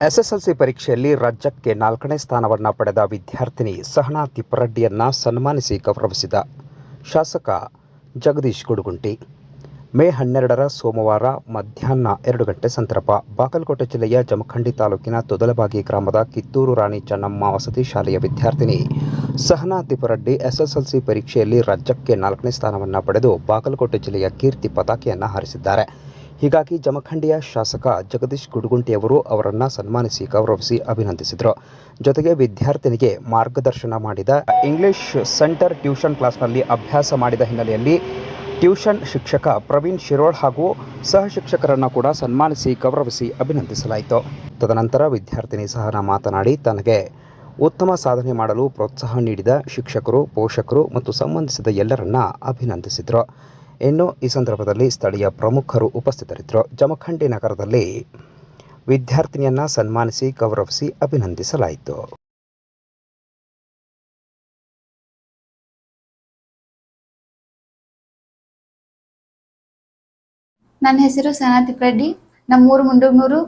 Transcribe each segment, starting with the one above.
SSLC ಪರೀಕ್ಷೆಯಲ್ಲಿ ರಾಜ್ಯಕ್ಕೆ ನಾಲ್ಕನೇ ಸ್ಥಾನವನ್ನು ಪಡೆದ ವಿದ್ಯಾರ್ಥಿನಿ ಸಹನಾ ತಿಪ್ಪರಡ್ಡಿಯನ್ನ ಸನ್ಮಾನಿಸಿ ಗೌರವಿಸಿದ ಶಾಸಕ ಜಗದೀಶ್ ಗುಡುಗುಂಟಿ. ಮೇ ಹನ್ನೆರಡರ ಸೋಮವಾರ ಮಧ್ಯಾಹ್ನ ಎರಡು ಗಂಟೆ ಸಂದರ್ಭ ಬಾಗಲಕೋಟೆ ಜಿಲ್ಲೆಯ ಜಮಖಂಡಿ ತಾಲೂಕಿನ ತೊದಲಬಾಗಿ ಗ್ರಾಮದ ಕಿತ್ತೂರು ರಾಣಿ ಚೆನ್ನಮ್ಮ ವಸತಿ ಶಾಲೆಯ ವಿದ್ಯಾರ್ಥಿನಿ ಸಹನಾ ತಿಪ್ಪರಡ್ಡಿ ಎಸ್ಎಸ್ಎಲ್ಸಿ ಪರೀಕ್ಷೆಯಲ್ಲಿ ರಾಜ್ಯಕ್ಕೆ ನಾಲ್ಕನೇ ಸ್ಥಾನವನ್ನು ಪಡೆದು ಬಾಗಲಕೋಟೆ ಜಿಲ್ಲೆಯ ಕೀರ್ತಿ ಪತಾಕೆಯನ್ನು ಹಾರಿಸಿದ್ದಾರೆ. ಹೀಗಾಗಿ ಜಮಖಂಡಿಯ ಶಾಸಕ ಜಗದೀಶ್ ಗುಡುಗುಂಟಿಯವರು ಅವರನ್ನು ಸನ್ಮಾನಿಸಿ ಗೌರವಿಸಿ ಅಭಿನಂದಿಸಿದರು. ಜೊತೆಗೆ ವಿದ್ಯಾರ್ಥಿನಿಗೆ ಮಾರ್ಗದರ್ಶನ ಮಾಡಿದ ಇಂಗ್ಲಿಷ್ ಸೆಂಟರ್ ಟ್ಯೂಷನ್ ಕ್ಲಾಸ್ನಲ್ಲಿ ಅಭ್ಯಾಸ ಮಾಡಿದ ಹಿನ್ನೆಲೆಯಲ್ಲಿ ಟ್ಯೂಷನ್ ಶಿಕ್ಷಕ ಪ್ರವೀಣ್ ಶಿರೋಳ್ ಹಾಗೂ ಸಹ ಶಿಕ್ಷಕರನ್ನು ಕೂಡ ಸನ್ಮಾನಿಸಿ ಗೌರವಿಸಿ ಅಭಿನಂದಿಸಲಾಯಿತು. ತದನಂತರ ವಿದ್ಯಾರ್ಥಿನಿ ಸಹನ ಮಾತನಾಡಿ ತನಗೆ ಉತ್ತಮ ಸಾಧನೆ ಮಾಡಲು ಪ್ರೋತ್ಸಾಹ ನೀಡಿದ ಶಿಕ್ಷಕರು, ಪೋಷಕರು ಮತ್ತು ಸಂಬಂಧಿಸಿದ ಎಲ್ಲರನ್ನ ಅಭಿನಂದಿಸಿದರು. ಇನ್ನು ಈ ಸಂದರ್ಭದಲ್ಲಿ ಸ್ಥಳೀಯ ಪ್ರಮುಖರು ಉಪಸ್ಥಿತರಿದ್ದರು. ಜಮಖಂಡಿ ನಗರದಲ್ಲಿ ವಿದ್ಯಾರ್ಥಿನಿಯನ್ನ ಸನ್ಮಾನಿಸಿ ಗೌರವಿಸಿ ಅಭಿನಂದಿಸಲಾಯಿತು. ನನ್ನ ಹೆಸರು ಸನಾ ತಿಪ್ಪರೆಡ್ಡಿ ನಮ್ಮೂರು ಮುಂಡೂರು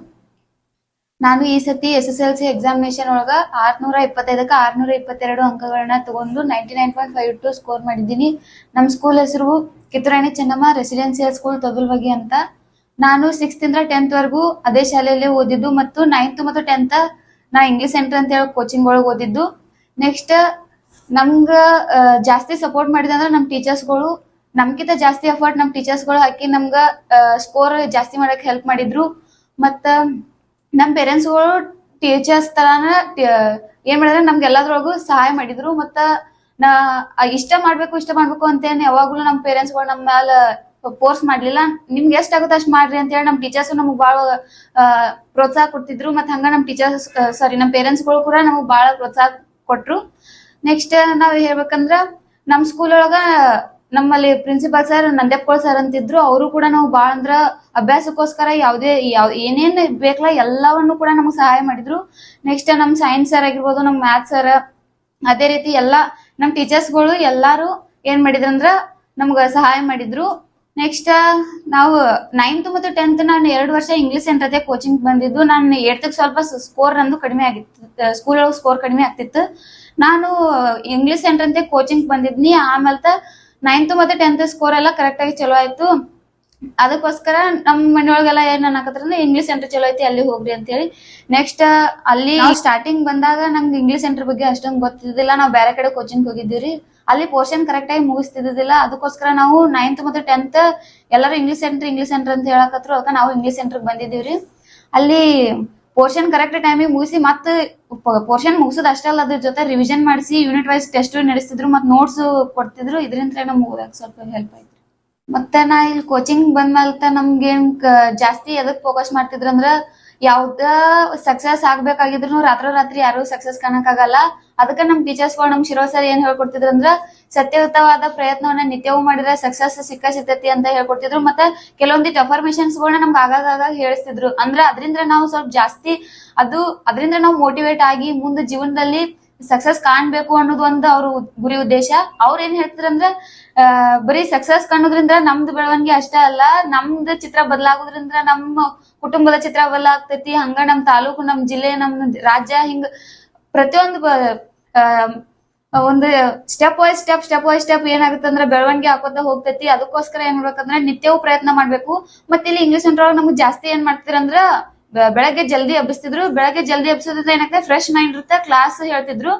ನಾನು ಈ ಸತಿ S S L C examination ಒಳಗ ಆರ್ನೂರ ಇಪ್ಪತ್ತೈದಕ್ಕೆ ಆರ್ನೂರ ಇಪ್ಪತ್ತೆರಡು ಅಂಕಗಳನ್ನ ತಗೊಂಡು ninety nine point five two score ಮಾಡಿದ್ದೀನಿ. ನಮ್ಮ ಸ್ಕೂಲ್ ಹೆಸರು ಕಿತ್ತೂರಾಣಿ ಚೆನ್ನಮ್ಮ ರೆಸಿಡೆನ್ಸಿಯಲ್ ಸ್ಕೂಲ್ ತೊಗಲ್ಬಗಿ ಅಂತ. ನಾನು ಸಿಕ್ಸ್ತ್ ಇಂದ ಟೆಂತ್ ವರೆಗೂ ಅದೇ ಶಾಲೆಯಲ್ಲಿ ಓದಿದ್ದು ಮತ್ತು ನೈನ್ತ್ ಮತ್ತು ಟೆಂತ್ ನಾ ಇಂಗ್ಲಿಷ್ ಸೆಂಟರ್ ಅಂತ ಹೇಳಿ ಕೋಚಿಂಗ್ ಒಳಗೆ ಓದಿದ್ದು. ನೆಕ್ಸ್ಟ್ ನಮ್ಗ ಜಾಸ್ತಿ ಸಪೋರ್ಟ್ ಮಾಡಿದಂದ್ರೆ ನಮ್ಮ ಟೀಚರ್ಸ್ಗಳು ನಮ್ಕಿಂತ ಜಾಸ್ತಿ ಎಫರ್ಟ್ ನಮ್ಮ ಟೀಚರ್ಸ್ಗಳು ಹಾಕಿ ನಮ್ಗ ಸ್ಕೋರ್ ಜಾಸ್ತಿ ಮಾಡಕ್ ಹೆಲ್ಪ್ ಮಾಡಿದ್ರು. ಮತ್ತ ನಮ್ಮ ಪೇರೆಂಟ್ಸ್ಗಳು ಟೀಚರ್ಸ್ ತರಾನ ಏನ್ ಮಾಡಿದ್ರೆ ನಮ್ಗೆ ಎಲ್ಲದ್ರೊಳಗು ಸಹಾಯ ಮಾಡಿದ್ರು. ಮತ್ತ ನಾ ಇಷ್ಟ ಮಾಡ್ಬೇಕು ಇಷ್ಟ ಮಾಡ್ಬೇಕು ಅಂತೇಳಿ ಯಾವಾಗ್ಲೂ ನಮ್ ಪೇರೆಂಟ್ಸ್ಗಳು ನಮ್ಮ ಮ್ಯಾಲ ಫೋರ್ಸ್ ಮಾಡ್ಲಿಲ್ಲ. ನಿಮ್ಗೆ ಎಷ್ಟ್ ಆಗುತ್ತೆ ಅಷ್ಟ್ ಮಾಡ್ರಿ ಅಂತ ಹೇಳಿ ನಮ್ ಟೀಚರ್ಸ್ ನಮಗ್ ಬಾಳ ಪ್ರೋತ್ಸಾಹ ಕೊಡ್ತಿದ್ರು. ಮತ್ತೆ ಹಂಗ ನಮ್ ಟೀಚರ್ಸ್ ಸಾರಿ ಪೇರೆಂಟ್ಸ್ಗಳು ಕೂಡ ನಮಗ್ ಬಾಳ ಪ್ರೋತ್ಸಾಹ ಕೊಟ್ರು. ನೆಕ್ಸ್ಟ್ ನಾವ್ ಹೇಳ್ಬೇಕಂದ್ರ ನಮ್ ಸ್ಕೂಲ್ ಒಳಗ ನಮ್ಮಲ್ಲಿ ಪ್ರಿನ್ಸಿಪಾಲ್ ಸರ್ ನಂದ್ಯಪ್ಪಳ್ ಸರ್ ಅಂತಿದ್ರು. ಅವರು ಕೂಡ ನಾವು ಬಾಳ ಅಂದ್ರ ಅಭ್ಯಾಸಕ್ಕೋಸ್ಕರ ಯಾವ್ದೇ, ಯಾವ, ಏನೇನ್ ಬೇಕಲ್ಲ ಎಲ್ಲವನ್ನು ಕೂಡ ನಮಗ್ ಸಹಾಯ ಮಾಡಿದ್ರು. ನೆಕ್ಸ್ಟ್ ನಮ್ ಸೈನ್ಸ್ ಸರ್ ಆಗಿರ್ಬೋದು, ನಮ್ ಮ್ಯಾಥ್ಸ್ ಸರ್ ಅದೇ ರೀತಿ ಎಲ್ಲಾ ನಮ್ ಟೀಚರ್ಸ್ಗಳು ಎಲ್ಲಾರು ಏನ್ ಮಾಡಿದ್ರಂದ್ರ ನಮ್ಗ ಸಹಾಯ ಮಾಡಿದ್ರು. ನೆಕ್ಸ್ಟ್ ನಾವು ನೈನ್ತ್ ಮತ್ತು ಟೆಂತ್ ನಾನು ಎರಡು ವರ್ಷ ಇಂಗ್ಲಿಷ್ ಸೆಂಟರ್ ಕೋಚಿಂಗ್ ಬಂದಿದ್ದು. ನಾನು ಏಳ್ತಕ್ ಸ್ವಲ್ಪ ಸ್ಕೋರ್ ನಂದು ಕಡಿಮೆ ಆಗಿತ್ತು. ಸ್ಕೂಲ್ ಒಳಗೆ ಸ್ಕೋರ್ ಕಡಿಮೆ ಆಗ್ತಿತ್ತು. ನಾನು ಇಂಗ್ಲಿಷ್ ಸೆಂಟರ್ ಅಂತ ಕೋಚಿಂಗ್ ಬಂದಿದ್ನಿ. ಆಮೇಲೆ ನೈನ್ತ್ ಮತ್ತೆ ಟೆಂತ್ ಸ್ಕೋರ್ ಎಲ್ಲ ಕರೆಕ್ಟ್ ಆಗಿ ಚಲೋ ಆಯ್ತು. ಅದಕ್ಕೋಸ್ಕರ ನಮ್ ಮನೆಯೊಳಗೆಲ್ಲ ಏನ್ ಅನ್ನಕತ್ರ ಇಂಗ್ಲಿಷ್ ಸೆಂಟರ್ ಚಲೋ ಐತಿ ಅಲ್ಲಿ ಹೋಗ್ರಿ ಅಂತ ಹೇಳಿ ನೆಕ್ಸ್ಟ್ ಅಲ್ಲಿ ಸ್ಟಾರ್ಟಿಂಗ್ ಬಂದಾಗ ನಂಗೆ ಇಂಗ್ಲಿಷ್ ಸೆಂಟರ್ ಬಗ್ಗೆ ಅಷ್ಟೊಂದು ಗೊತ್ತಿದ್ದಿಲ್ಲ. ನಾವು ಬೇರೆ ಕಡೆ ಕೋಚಿಂಗ್ ಹೋಗಿದ್ದೀವಿ ಅಲ್ಲಿ ಪೋರ್ಷನ್ ಕರೆಕ್ಟ್ ಆಗಿ ಮುಗಿಸ್ತಿದ್ದಿಲ್ಲ ಅದಕ್ಕೋಸ್ಕರ ನಾವು ನೈನ್ತ್ ಮತ್ತೆ ಟೆಂತ್ ಎಲ್ಲರೂ ಇಂಗ್ಲಿಷ್ ಸೆಂಟರ್ ಇಂಗ್ಲಿಷ್ ಸೆಂಟರ್ ಅಂತ ಹೇಳಕತ್ರು. ಅದಕ್ಕೆ ನಾವು ಇಂಗ್ಲಿಷ್ ಸೆಂಟರ್ ಬಂದಿದ್ದೀವ್ರಿ. ಅಲ್ಲಿ ಪೋರ್ಷನ್ ಕರೆಕ್ಟ್ ಟೈಮಿಗೆ ಮುಗಿಸಿ ಮತ್ತೆ ಪೋರ್ಷನ್ ಮುಗಿಸೋದು ಅಷ್ಟೇ ಅಲ್ಲ ಅದ್ರ ಜೊತೆ ರಿವಿಷನ್ ಮಾಡಿಸಿ ಯೂನಿಟ್ ವೈಸ್ ಟೆಸ್ಟ್ ನಡೆಸ್ತಿದ್ರು ಮತ್ತೆ ನೋಟ್ಸ್ ಕೊಡ್ತಿದ್ರು. ಇದರಿಂದ ನಮ್ಗೆ ಸ್ವಲ್ಪ ಹೆಲ್ಪ್ ಆಯ್ತು. ಮತ್ತೆ ನಾ ಇಲ್ಲಿ ಕೋಚಿಂಗ್ ಬಂದ್ಮೇಲೆ ನಮ್ಗೆ ಏನ್ ಕ- ಜಾಸ್ತಿ ಎದಕ್ ಫೋಕಸ್ ಮಾಡ್ತಿದ್ರ ಅಂದ್ರ ಯಾವ್ದ ಸಕ್ಸಸ್ ಆಗ್ಬೇಕಾಗಿದ್ರು ರಾತ್ರೋ ರಾತ್ರಿ ಯಾರು ಸಕ್ಸಸ್ ಕಾಣಕ್ಕಾಗಲ್ಲ. ಅದಕ್ಕ ನಮ್ ಟೀಚರ್ಸ್ಗಳು, ನಮ್ ಶಿರೋ ಸರ್ ಏನ್ ಹೇಳ್ಕೊಡ್ತಿದ್ರು ಅಂದ್ರ ಸತ್ಯಯುತವಾದ ಪ್ರಯತ್ನವನ್ನ ನಿತ್ಯವೂ ಮಾಡಿದ್ರೆ ಸಕ್ಸಸ್ ಸಿಕ್ಕ ಸಿಗ್ತೈತಿ ಅಂತ ಹೇಳ್ಕೊಡ್ತಿದ್ರು. ಮತ್ತೆ ಕೆಲವೊಂದಿಟ್ಟು ಅಫರ್ಮೇಶನ್ಸ್ ಗಳನ್ನ ನಮ್ಗೆ ಆಗಾಗ ಆಗಾಗ ಹೇಳಿಸ್ತಿದ್ರು. ಅಂದ್ರೆ ಅದರಿಂದ ನಾವು ಸ್ವಲ್ಪ ಜಾಸ್ತಿ ಅದು ಅದರಿಂದ ನಾವು ಮೋಟಿವೇಟ್ ಆಗಿ ಮುಂದೆ ಜೀವನದಲ್ಲಿ ಸಕ್ಸಸ್ ಕಾಣ್ಬೇಕು ಅನ್ನೋದು ಒಂದು ಅವ್ರ ಗುರಿ ಉದ್ದೇಶ. ಅವ್ರ ಏನ್ ಹೇಳ್ತಾರಂದ್ರ ಬರೀ ಸಕ್ಸಸ್ ಕಾಣೋದ್ರಿಂದ ನಮ್ದು ಬೆಳವಣಿಗೆ ಅಷ್ಟೇ ಅಲ್ಲ, ನಮ್ದು ಚಿತ್ರ ಬದಲಾಗೋದ್ರಿಂದ ನಮ್ಮ ಕುಟುಂಬದ ಚಿತ್ರ ಬದಲಾಗ್ತೈತಿ. ಹಂಗ ನಮ್ ತಾಲೂಕು, ನಮ್ ಜಿಲ್ಲೆ, ನಮ್ ರಾಜ್ಯ ಹಿಂಗ ಪ್ರತಿಯೊಂದು ಒಂದು step wise step step wise step ಏನಾಗುತ್ತೆ ಅಂದ್ರೆ ಬೆಳವಣಿಗೆ ಹಾಕೋತ ಹೋಗ್ತೈತಿ. ಅದಕ್ಕೋಸ್ಕರ ಏನ್ ಮಾಡ್ಬೇಕಂದ್ರೆ ನಿತ್ಯವೂ ಪ್ರಯತ್ನ ಮಾಡ್ಬೇಕು. ಮತ್ತೆ ಇಲ್ಲಿ ಇಂಗ್ಲಿಷ್ ಸೆಂಟರ್ ಒಳಗೆ ನಮ್ಗೆ ಜಾಸ್ತಿ ಏನ್ ಮಾಡ್ತಿರಂದ್ರ ಬೆಳಗ್ಗೆ ಜಲ್ದಿ ಹಬ್ಬಿಸ್ತಿದ್ರು. ಬೆಳಗ್ಗೆ ಜಲ್ದಿ ಹಬ್ಬಿಸೋದ್ರಿಂದ ಏನಾಗ್ತದೆ? ಫ್ರೆಶ್ ಮೈಂಡ್ ಇರುತ್ತೆ. ಕ್ಲಾಸ್ ಹೇಳ್ತಿದ್ರು.